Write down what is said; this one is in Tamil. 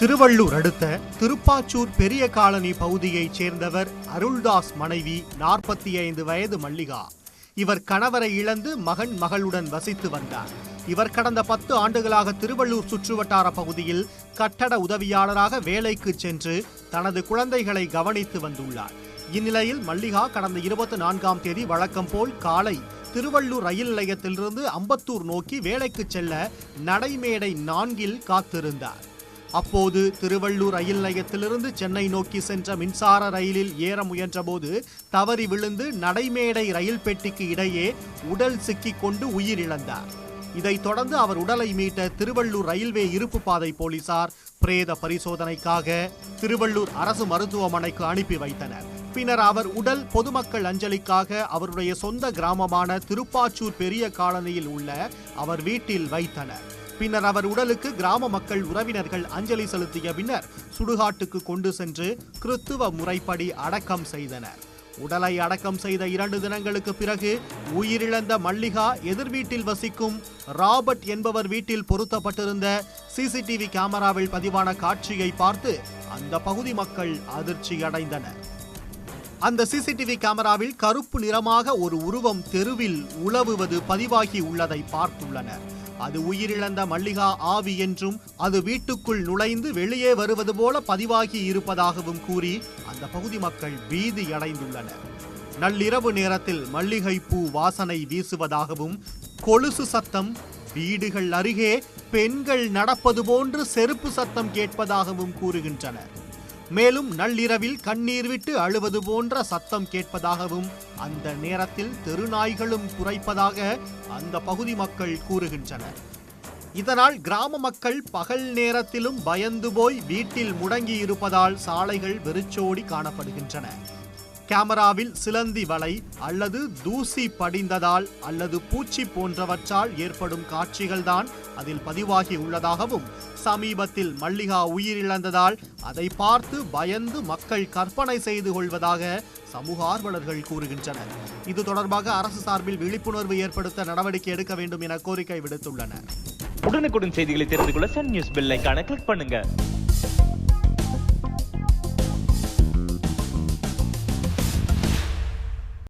திருவள்ளூர் அடுத்த திருப்பாச்சூர் பெரிய காலனி பகுதியைச் சேர்ந்தவர் அருள்தாஸ் மனைவி நாற்பத்தி ஐந்து வயது மல்லிகா. இவர் கணவரை இழந்து மகன் மகளுடன் வசித்து வந்தார். இவர் கடந்த பத்து ஆண்டுகளாக திருவள்ளூர் சுற்றுவட்டார பகுதியில் கட்டட உதவியாளராக வேலைக்கு சென்று தனது குழந்தைகளை கவனித்து வந்துள்ளார். இந்நிலையில் மல்லிகா கடந்த இருபத்தி நான்காம் தேதி வழக்கம் போல் காலை திருவள்ளூர் ரயில் நிலையத்திலிருந்து அம்பத்தூர் நோக்கி வேலைக்கு செல்ல நடைமேடை நான்கில் காத்திருந்தார். அப்போது திருவள்ளூர் ரயில் நிலையத்திலிருந்து சென்னை நோக்கி சென்ற மின்சார ரயிலில் ஏற முயன்றபோது தவறி விழுந்து நடைமேடை ரயில் பெட்டிக்கு இடையே உடல் சிக்கிக் கொண்டு உயிரிழந்தார். இதைத் தொடர்ந்து அவர் உடலை மீட்ட திருவள்ளூர் ரயில்வே இருப்பு பாதை போலீசார் பிரேத பரிசோதனைக்காக திருவள்ளூர் அரசு மருத்துவமனைக்கு அனுப்பி வைத்தனர். பின்னர் அவர் உடல் பொதுமக்கள் அஞ்சலிக்காக அவருடைய சொந்த கிராமமான திருப்பாச்சூர் பெரிய காலனியில் உள்ள அவர் வீட்டில் வைத்தனர். பின்னர் அவர் உடலுக்கு கிராம மக்கள் உறவினர்கள் அஞ்சலி செலுத்திய பின்னர் சுடுகாட்டுக்கு கொண்டு சென்று கிறித்துவ முறைப்படி அடக்கம் செய்தனர். உடலை அடக்கம் செய்த இரண்டு தினங்களுக்கு பிறகு உயிரிழந்த மல்லிகா எதிர் வீட்டில் வசிக்கும் ராபர்ட் என்பவர் வீட்டில் பொருத்தப்பட்டிருந்த சிசிடிவி கேமராவில் பதிவான காட்சியை பார்த்து அந்த பகுதி மக்கள் அதிர்ச்சி அடைந்தனர் அந்த சிசிடிவி கேமராவில் கருப்பு நிறமாக ஒரு உருவம் தெருவில் உலவுவது பதிவாகி உள்ளதை பார்த்துள்ளனர். அது உயிரிழந்த மல்லிகா ஆவி என்றும் அது வீட்டுக்குள் நுழைந்து வெளியே வருவது போல பதிவாகி இருப்பதாகவும் கூறி அந்த பகுதி மக்கள் பீதி அடைந்துள்ளனர். நள்ளிரவு நேரத்தில் மல்லிகை பூ வாசனை வீசுவதாகவும் கொலுசு சத்தம் வீடுகள் அருகே பெண்கள் நடப்பது போன்று செருப்பு சத்தம் கேட்பதாகவும் கூறுகின்றனர். மேலும் நள்ளிரவில் கண்ணீர் விட்டு அழுவது போன்ற சத்தம் கேட்பதாகவும் அந்த நேரத்தில் தெருநாய்களும் குறைப்பதாக அந்த பகுதி மக்கள் கூறுகின்றனர். இதனால் கிராம மக்கள் பகல் நேரத்திலும் பயந்து போய் வீட்டில் முடங்கி இருப்பதால் சாலைகள் வெறிச்சோடி காணப்படுகின்றன. கேமராவில் சிலந்தி வலை அல்லது தூசி படிந்ததால் அல்லது பூச்சி போன்றவற்றால் ஏற்படும் காட்சிகள்தான் அதில் பதிவாகி உள்ளதாகவும் சமீபத்தில் மல்லிகா உயிரிழந்ததால் அதை பார்த்து பயந்து மக்கள் கற்பனை செய்து கொள்வதாக சமூக ஆர்வலர்கள் கூறுகின்றனர். இது தொடர்பாக அரசு சார்பில் விழிப்புணர்வு ஏற்படுத்த நடவடிக்கை எடுக்க வேண்டும் என கோரிக்கை விடுத்துள்ளனர். உடனுக்குடன் செய்திகளை தெரிந்து கொள்ள சன் நியூஸ் பெல்லைக்கான கிளிக் பண்ணுங்க.